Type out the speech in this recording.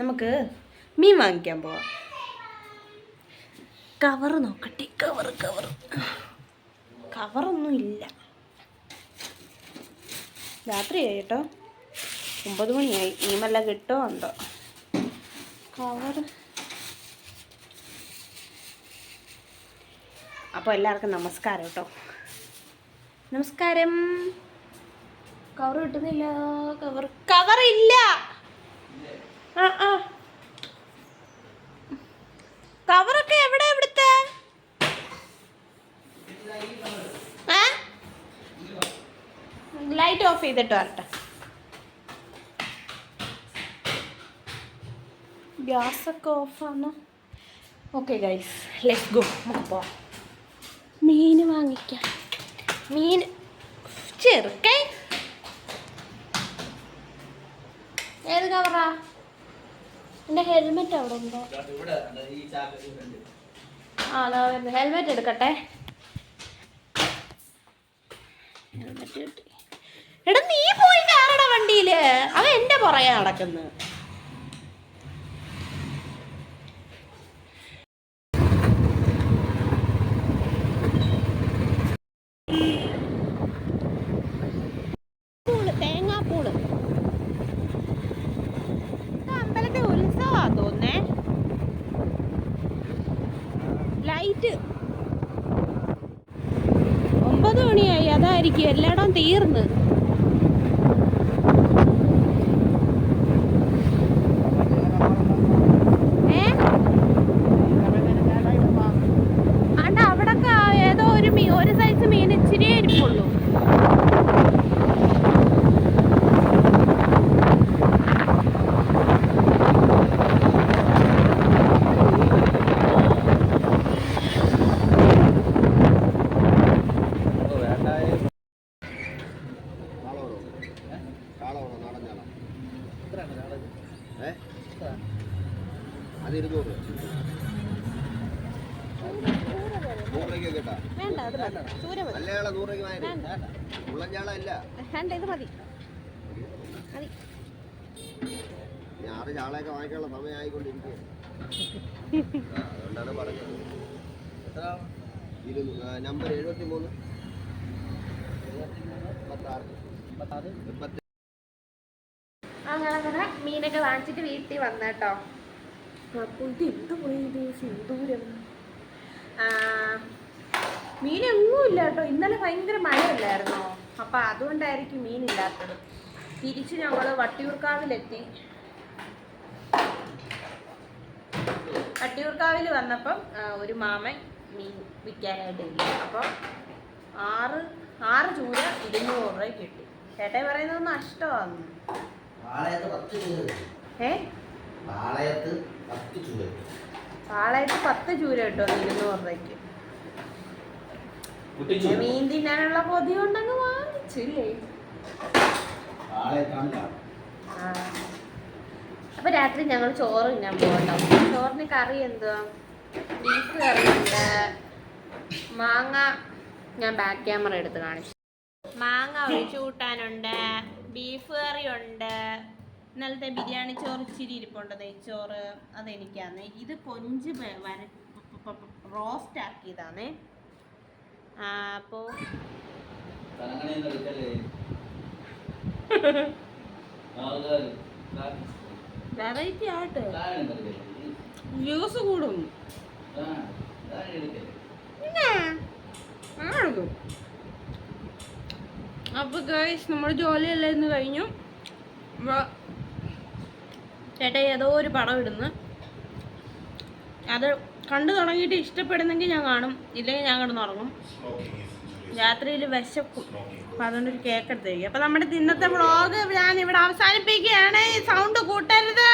നമുക്ക് മീൻ വാങ്ങിക്കാൻ പോവാം. കവർ നോക്കട്ടെ. Cover cover. കവറൊന്നും ഇല്ല. രാത്രിയായി കേട്ടോ. ഒമ്പത് മണിയായി. മീൻ വല്ല കിട്ടോ ഉണ്ടോ? കവർ അപ്പോൾ എല്ലാവർക്കും നമസ്കാരം കേട്ടോ. നമസ്കാരം. കവർ കിട്ടുന്നില്ല. കവർ കവർ ഇല്ല ആ ആ. കവറൊക്കെ എവിടെ ഇവിടുത്തെ ലൈറ്റ് ഓഫ് ചെയ്തിട്ട് വരട്ടെ. ഗ്യാസൊക്കെ ഓഫാണ് ഓക്കെ ഗൈസ് ലെറ്റ്സ് ഗോ നമുക്ക് പോവാം. മീൻ വാങ്ങിക്കാം. മീൻ ചെറുക്കേ ഏത് കവറാ എന്റെ ഹെൽമെറ്റ് അവിടെ ഉണ്ടോ? ആ അതാ വരുന്നത് ഹെൽമെറ്റ് എടുക്കട്ടെ. ഹെൽമെറ്റ് കിട്ടി. എടാ നീ പോയി ആരുടെ വണ്ടിയിൽ. അവൻ എന്റെ പുറകെ നടക്കുന്നു. പൂൾ ലൈറ്റ് ഒമ്പത് മണിയായി. അതായിരിക്കും എല്ലായിടം തീർന്ന്. അവിടൊക്കെ ഏതോ ഒരു മീ ഒരു സൈസ് മീൻ ഇച്ചിരി ഇരിപ്പുള്ളൂ. അത് ഇരുന്നൂറ് വേണ്ട അത് മതി. ചൂര മതി. നൂറ് വേണ്ട. ഇത് മതി. മതി. ഞാൻ ആറ് ചാളയൊക്കെ വാങ്ങിക്കാനുള്ള സമയം ആയിക്കൊണ്ടിരിക്കുക അതുകൊണ്ടാണ് പറഞ്ഞത്. ഇരുന്നൂ നമ്പർ എഴുപത്തി മൂന്ന് എൺപത്തി അങ്ങനെ മീനൊക്കെ വാങ്ങിച്ചിട്ട് വീട്ടിൽ വന്ന കേട്ടോ അപ്പോൾ ഇത് എന്ത് പോയത് സിന്ദൂരം? മീനെങ്ങും ഇല്ല കേട്ടോ ഇന്നലെ ഭയങ്കര മഴയല്ലായിരുന്നോ? അപ്പൊ അതുകൊണ്ടായിരിക്കും മീനില്ലാത്തത് തിരിച്ച് ഞങ്ങൾ വട്ടിയൂർക്കാവിലെത്തി. വട്ടിയൂർക്കാവിൽ വന്നപ്പം ഒരു മാമൻ മീൻ വിൽക്കാനായിട്ട് ഇല്ല അപ്പോൾ ആറ് ആറ് ചൂര ഇരുന്നൂറ് രൂപ കിട്ടി. ചേട്ടായി പറയുന്നത് നഷ്ടമാണ് പാളയത്ത് പത്ത് ചൂര ഏ? പാളയത്ത് പത്ത് ചൂര പാളയത്ത് പത്ത് ചൂര കിട്ടും ഇരുന്നൂറ് രൂപയ്ക്ക്. പിന്നെ മീൻ തിന്നാനുള്ള കൊതി കൊണ്ടങ്ങ് വാങ്ങിച്ചില്ലേ. അപ്പൊ രാത്രി ഞങ്ങൾ ചോറ് തിന്നാൻ പോകട്ടോ. ചോറിന് കറി എന്തുവാ? ബീഫ് കറിയുണ്ട് മാങ്ങ ഞാൻ ബാക്ക് ക്യാമറ എടുത്ത് കാണിച്ചു. മാങ്ങ ഒഴിച്ചു കൂട്ടാനുണ്ട്. ബീഫ് കറി ഉണ്ട് ഇന്നലത്തെ ബിരിയാണി ചോറ് ഇച്ചിരി ഇരിപ്പുണ്ട്. നെയ്ച്ചോറ് അതെനിക്കാന്ന്. ഇത് കൊഞ്ച് വര റോസ്റ്റ് ആക്കിയതാണേ അപ്പോ വെറൈറ്റി ആയിട്ട്. വ്യൂസ് കൂടും. ആണല്ലോ. അപ്പൊ ഗൈസ് നമ്മുടെ ജോലിയെല്ലാം ഇന്ന് കഴിഞ്ഞു. വ- ചേട്ടാ ഏതോ ഒരു പടം ഇടുന്നു. അത് കണ്ടു തുടങ്ങിയിട്ട് ഇഷ്ടപ്പെടുന്നെങ്കിൽ ഞാൻ കാണും. ഇല്ലെങ്കിൽ ഞാൻ കിടന്നുറങ്ങും രാത്രിയിൽ വിശക്കും അപ്പൊ അതുകൊണ്ട് ഒരു കേക്ക് എടുത്തേക്കും അപ്പൊ നമ്മുടെ ഇന്നത്തെ വ്ളോഗ് ഞാൻ ഇവിടെ അവസാനിപ്പിക്കുകയാണ്. സൗണ്ട് കൂട്ടരുത്.